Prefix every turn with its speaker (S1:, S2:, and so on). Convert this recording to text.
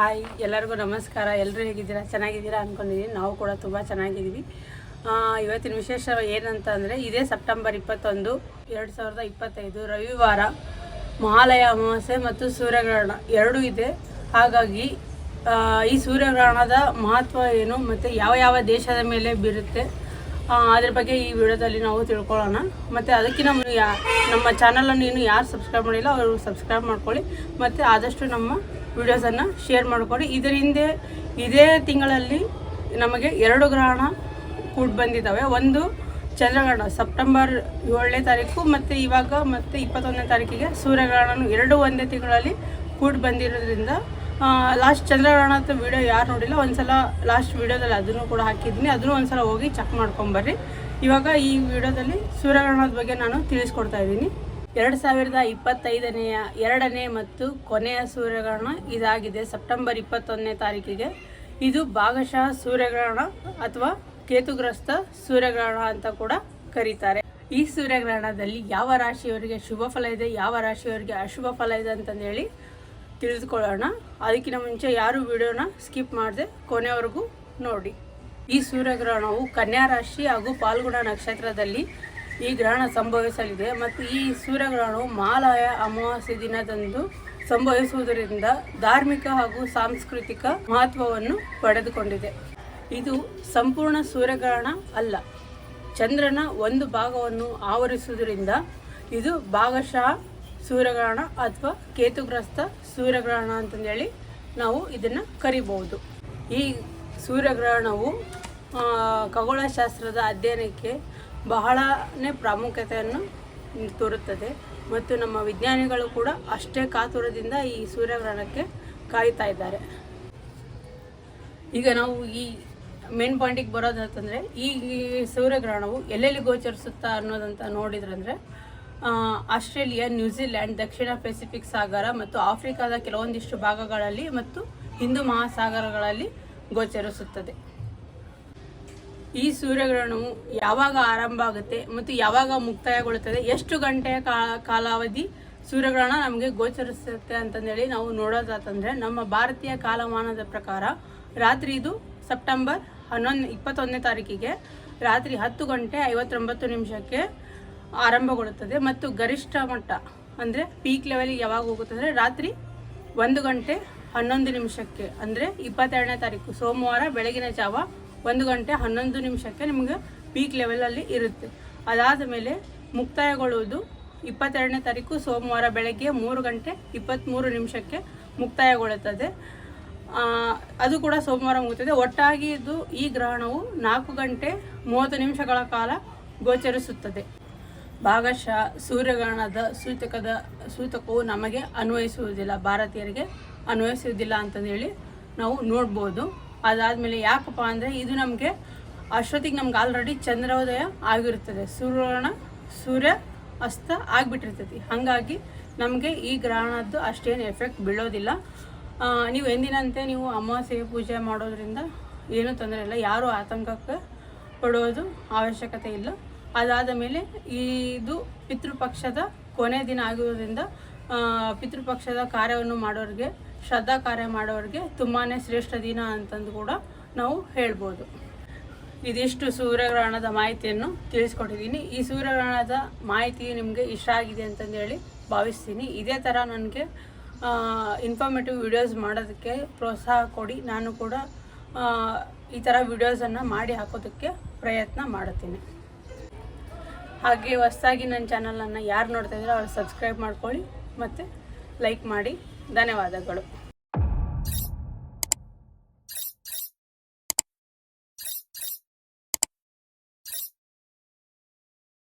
S1: Hi ಎಲ್ಲರಿಗೂ ನಮಸ್ಕಾರ. ಎಲ್ಲರೂ ಹೇಗಿದ್ದೀರಾ? ಚೆನ್ನಾಗಿದ್ದೀರಾ ಅಂದ್ಕೊಂಡಿದ್ದೀನಿ ನಾವು ಕೂಡ ತುಂಬ ಚೆನ್ನಾಗಿದ್ದೀವಿ. ಇವತ್ತಿನ ವಿಶೇಷ ಏನಂತ ಅಂದರೆ ಇದೇ ಸೆಪ್ಟೆಂಬರ್ ಇಪ್ಪತ್ತೊಂದು, ಎರಡು ಸಾವಿರದ ಇಪ್ಪತ್ತೈದು ರವಿವಾರ, ಮಹಾಲಯ ಅಮಾವಾಸ್ಯೆ ಮತ್ತು ಸೂರ್ಯಗ್ರಹಣ ಎರಡೂ ಇದೆ. ಹಾಗಾಗಿ ಈ ಸೂರ್ಯಗ್ರಹಣದ ಮಹತ್ವ ಏನು ಮತ್ತು ಯಾವ ಯಾವ ದೇಶದ ಮೇಲೆ ಬೀರುತ್ತೆ ಅದ್ರ ಬಗ್ಗೆ ಈ ವಿಡಿಯೋದಲ್ಲಿ ನಾವು ತಿಳ್ಕೊಳ್ಳೋಣ. ಮತ್ತು ಯಾ, ನಮ್ಮ ಚಾನಲನ್ನು ಇನ್ನು ಯಾರು ಸಬ್ಸ್ಕ್ರೈಬ್ ಮಾಡಿಲ್ಲ, ಅವರು ಸಬ್ಸ್ಕ್ರೈಬ್ ಮಾಡ್ಕೊಳ್ಳಿ. ಮತ್ತು ಆದಷ್ಟು ನಮ್ಮ ವಿಡಿಯೋಸನ್ನು ಶೇರ್ ಮಾಡಿಕೊಡಿ ಇದರ ಹಿಂದೆ ಇದೇ ತಿಂಗಳಲ್ಲಿ ನಮಗೆ ಎರಡು ಗ್ರಹಣ ಕೂಡಿ ಬಂದಿದ್ದಾವೆ. ಒಂದು ಚಂದ್ರಗ್ರಹಣ, ಸೆಪ್ಟೆಂಬರ್ ಏಳನೇ ತಾರೀಕು ಮತ್ತು ಇವಾಗ ಮತ್ತು ಇಪ್ಪತ್ತೊಂದನೇ ತಾರೀಕಿಗೆ ಸೂರ್ಯಗ್ರಹಣ ಎರಡು ಒಂದೇ ತಿಂಗಳಲ್ಲಿ ಕೂಡಿ ಬಂದಿರೋದ್ರಿಂದ ಲಾಸ್ಟ್ ಚಂದ್ರಗ್ರಹಣದ ವಿಡಿಯೋ ಯಾರು ನೋಡಿಲ್ಲ, ಒಂದ್ಸಲ ಲಾಸ್ಟ್ ವಿಡಿಯೋದಲ್ಲಿ ಅದನ್ನು ಕೂಡ ಹಾಕಿದ್ದೀನಿ. ಅದನ್ನು ಒಂದ್ಸಲ ಹೋಗಿ ಚೆಕ್ ಮಾಡ್ಕೊಂಬರ್ರಿ ಇವಾಗ ಈ ವಿಡಿಯೋದಲ್ಲಿ ಸೂರ್ಯಗ್ರಹಣದ ಬಗ್ಗೆ ನಾನು ತಿಳಿಸ್ಕೊಡ್ತಾ ಇದ್ದೀನಿ. ಎರಡು ಸಾವಿರದ ಇಪ್ಪತ್ತೈದನೆಯ ಎರಡನೇ ಮತ್ತು ಕೊನೆಯ ಸೂರ್ಯಗ್ರಹಣ ಇದಾಗಿದೆ. ಸೆಪ್ಟೆಂಬರ್ ಇಪ್ಪತ್ತೊಂದನೇ ತಾರೀಕಿಗೆ. ಇದು ಭಾಗಶಃ ಸೂರ್ಯಗ್ರಹಣ ಅಥವಾ ಕೇತುಗ್ರಸ್ತ ಸೂರ್ಯಗ್ರಹಣ ಅಂತ ಕೂಡ ಕರೀತಾರೆ. ಈ ಸೂರ್ಯಗ್ರಹಣದಲ್ಲಿ ಯಾವ ರಾಶಿಯವರಿಗೆ ಶುಭ ಫಲ ಇದೆ, ಯಾವ ರಾಶಿಯವರಿಗೆ ಅಶುಭ ಫಲ ಇದೆ ಅಂತಂದೇಳಿ ತಿಳಿದುಕೊಳ್ಳೋಣ. ಅದಕ್ಕಿಂತ ಮುಂಚೆ ಯಾರು ವಿಡಿಯೋನ ಸ್ಕಿಪ್ ಮಾಡದೆ ಕೊನೆವರೆಗೂ ನೋಡಿ. ಈ ಸೂರ್ಯಗ್ರಹಣವು ಕನ್ಯಾ ರಾಶಿ ಹಾಗೂ ಪಾಲ್ಗುಣ ನಕ್ಷತ್ರದಲ್ಲಿ ಈ ಗ್ರಹಣ ಸಂಭವಿಸಲಿದೆ ಮತ್ತು ಈ ಸೂರ್ಯಗ್ರಹಣವು ಮಾಲಾಯ ಅಮಾವಾಸ್ಯೆ ದಿನದಂದು ಸಂಭವಿಸುವುದರಿಂದ ಧಾರ್ಮಿಕ ಹಾಗೂ ಸಾಂಸ್ಕೃತಿಕ ಮಹತ್ವವನ್ನು ಪಡೆದುಕೊಂಡಿದೆ. ಇದು ಸಂಪೂರ್ಣ ಸೂರ್ಯಗ್ರಹಣ ಅಲ್ಲ. ಚಂದ್ರನ ಒಂದು ಭಾಗವನ್ನು ಆವರಿಸುವುದರಿಂದ ಇದು ಭಾಗಶಃ ಸೂರ್ಯಗ್ರಹಣ ಅಥವಾ ಕೇತುಗ್ರಸ್ತ ಸೂರ್ಯಗ್ರಹಣ ಅಂತಂದೇಳಿ ನಾವು ಇದನ್ನು ಕರಿಬಹುದು. ಈ ಸೂರ್ಯಗ್ರಹಣವು ಖಗೋಳಶಾಸ್ತ್ರದ ಅಧ್ಯಯನಕ್ಕೆ ಬಹಳನೇ ಪ್ರಾಮುಖ್ಯತೆಯನ್ನು ತೋರುತ್ತದೆ. ಮತ್ತು ನಮ್ಮ ವಿಜ್ಞಾನಿಗಳು ಕೂಡ ಅಷ್ಟೇ ಕಾತುರದಿಂದ ಈ ಸೂರ್ಯಗ್ರಹಣಕ್ಕೆ ಕಾಯ್ತಾ ಇದ್ದಾರೆ. ಈಗ ನಾವು ಈ ಮೇನ್ ಪಾಯಿಂಟಿಗೆ ಬರೋದಂತಂದರೆ ಈ ಸೂರ್ಯಗ್ರಹಣವು ಎಲ್ಲೆಲ್ಲಿ ಗೋಚರಿಸುತ್ತಾ ಅನ್ನೋದಂತ ನೋಡಿದ್ರಂದರೆ ಆಸ್ಟ್ರೇಲಿಯಾ ನ್ಯೂಜಿಲ್ಯಾಂಡ್ ದಕ್ಷಿಣ ಪೆಸಿಫಿಕ್ ಸಾಗರ ಮತ್ತು ಆಫ್ರಿಕಾದ ಕೆಲವೊಂದಿಷ್ಟು ಭಾಗಗಳಲ್ಲಿ ಮತ್ತು ಹಿಂದೂ ಮಹಾಸಾಗರಗಳಲ್ಲಿ ಗೋಚರಿಸುತ್ತದೆ. ಈ ಸೂರ್ಯಗ್ರಹಣವು ಯಾವಾಗ ಆರಂಭ ಆಗುತ್ತೆ ಮತ್ತು ಯಾವಾಗ ಮುಕ್ತಾಯಗೊಳ್ಳುತ್ತದೆ, ಎಷ್ಟು ಗಂಟೆಯ ಕಾಲಾವಧಿ ಸೂರ್ಯಗ್ರಹಣ ನಮಗೆ ಗೋಚರಿಸುತ್ತೆ ಅಂತಂದೇಳಿ ನಾವು ನೋಡೋದಾತಂದರೆ ನಮ್ಮ ಭಾರತೀಯ ಕಾಲಮಾನದ ಪ್ರಕಾರ ರಾತ್ರಿ ಇದು ಸೆಪ್ಟೆಂಬರ್ ಹನ್ನೊಂದು, ಇಪ್ಪತ್ತೊಂದನೇ ತಾರೀಕಿಗೆ ರಾತ್ರಿ ಹತ್ತು ಗಂಟೆ ಐವತ್ತೊಂಬತ್ತು ನಿಮಿಷಕ್ಕೆ ಆರಂಭಗೊಳ್ಳುತ್ತದೆ ಮತ್ತು ಗರಿಷ್ಠ ಮಟ್ಟ ಅಂದರೆ ಪೀಕ್ ಲೆವೆಲ್ಗೆ ಯಾವಾಗ ಹೋಗುತ್ತೆ ಅಂದರೆ ರಾತ್ರಿ ಒಂದು ಗಂಟೆ ಹನ್ನೊಂದು ನಿಮಿಷಕ್ಕೆ ಅಂದರೆ ಇಪ್ಪತ್ತೆರಡನೇ ತಾರೀಕು, ಸೋಮವಾರ ಬೆಳಗಿನ ಜಾವ ಒಂದು ಗಂಟೆ ಹನ್ನೊಂದು ನಿಮಿಷಕ್ಕೆ ನಿಮಗೆ ಪೀಕ್ ಲೆವೆಲಲ್ಲಿ ಇರುತ್ತೆ. ಅದಾದ ಮೇಲೆ ಮುಕ್ತಾಯಗೊಳ್ಳುವುದು ಇಪ್ಪತ್ತೆರಡನೇ ತಾರೀಕು, ಸೋಮವಾರ ಬೆಳಗ್ಗೆ ಮೂರು ಗಂಟೆ ಇಪ್ಪತ್ತ್ಮೂರು ನಿಮಿಷಕ್ಕೆ ಮುಕ್ತಾಯಗೊಳ್ಳುತ್ತದೆ. ಅದು ಕೂಡ ಸೋಮವಾರ ಮುಗುತ್ತದೆ ಒಟ್ಟಾಗಿ ಇದು ಈ ಗ್ರಹಣವು ನಾಲ್ಕು ಗಂಟೆ ಮೂವತ್ತು ನಿಮಿಷಗಳ ಕಾಲ ಗೋಚರಿಸುತ್ತದೆ. ಭಾಗಶಃ ಸೂರ್ಯಗ್ರಹಣದ ಸೂಚಕದ ಸೂತಕವು ನಮಗೆ ಅನ್ವಯಿಸುವುದಿಲ್ಲ, ಭಾರತೀಯರಿಗೆ ಅನ್ವಯಿಸುವುದಿಲ್ಲ ಅಂತಂದೇಳಿ ನಾವು ನೋಡ್ಬೋದು. ಅದಾದಮೇಲೆ ಯಾಕಪ್ಪ ಅಂದರೆ ಇದು ನಮಗೆ ಅಷ್ಟೊತ್ತಿಗೆ ನಮ್ಗೆ ಆಲ್ರೆಡಿ ಚಂದ್ರೋದಯ ಆಗಿರುತ್ತದೆ. ಸೂರ್ಯನ ಸೂರ್ಯ ಅಸ್ತ ಆಗಿಬಿಟ್ಟಿರ್ತೈತಿ. ಹಾಗಾಗಿ ನಮಗೆ ಈ ಗ್ರಹಣದ್ದು ಅಷ್ಟೇನು ಎಫೆಕ್ಟ್ ಬೀಳೋದಿಲ್ಲ. ನೀವು ಎಂದಿನಂತೆ ನೀವು ಅಮಾವಾಸ್ಯೆಗೆ ಪೂಜೆ ಮಾಡೋದ್ರಿಂದ ಏನೂ ತೊಂದರೆ ಇಲ್ಲ. ಯಾರೂ ಆತಂಕಕ್ಕೆ ಪಡೋದು ಅವಶ್ಯಕತೆ ಇಲ್ಲ. ಅದಾದ ಮೇಲೆ ಇದು ಪಿತೃಪಕ್ಷದ ಕೊನೆ ದಿನ ಆಗಿರೋದ್ರಿಂದ ಪಿತೃಪಕ್ಷದ ಕಾರ್ಯವನ್ನು ಮಾಡೋರಿಗೆ ಶ್ರದ್ಧಾ ಕಾರ್ಯ ಮಾಡೋರಿಗೆ ತುಂಬಾ ಶ್ರೇಷ್ಠ ದಿನ ಅಂತಂದು ಕೂಡ ನಾವು ಹೇಳ್ಬೋದು. ಇದಿಷ್ಟು ಸೂರ್ಯಗ್ರಹಣದ ಮಾಹಿತಿಯನ್ನು ತಿಳಿಸ್ಕೊಟ್ಟಿದ್ದೀನಿ. ಈ ಸೂರ್ಯಗ್ರಹಣದ ಮಾಹಿತಿ ನಿಮಗೆ ಇಷ್ಟ ಆಗಿದೆ ಅಂತಂದೇಳಿ ಭಾವಿಸ್ತೀನಿ. ಇದೇ ಥರ ನನಗೆ ಇನ್ಫಾರ್ಮೇಟಿವ್ ವಿಡಿಯೋಸ್ ಮಾಡೋದಕ್ಕೆ ಪ್ರೋತ್ಸಾಹ ಕೊಡಿ. ನಾನು ಕೂಡ ಈ ಥರ ವಿಡಿಯೋಸನ್ನು ಮಾಡಿ ಹಾಕೋದಕ್ಕೆ ಪ್ರಯತ್ನ ಮಾಡುತ್ತೀನಿ ಹಾಗೆ ಹೊಸದಾಗಿ ನನ್ನ ಚಾನಲನ್ನು ಯಾರು ನೋಡ್ತಾ ಇದ್ದೀರೋ ಅವ್ರು ಸಬ್ಸ್ಕ್ರೈಬ್ ಮಾಡ್ಕೊಳ್ಳಿ ಮತ್ತು ಲೈಕ್ ಮಾಡಿ. ధన్యవాదాలు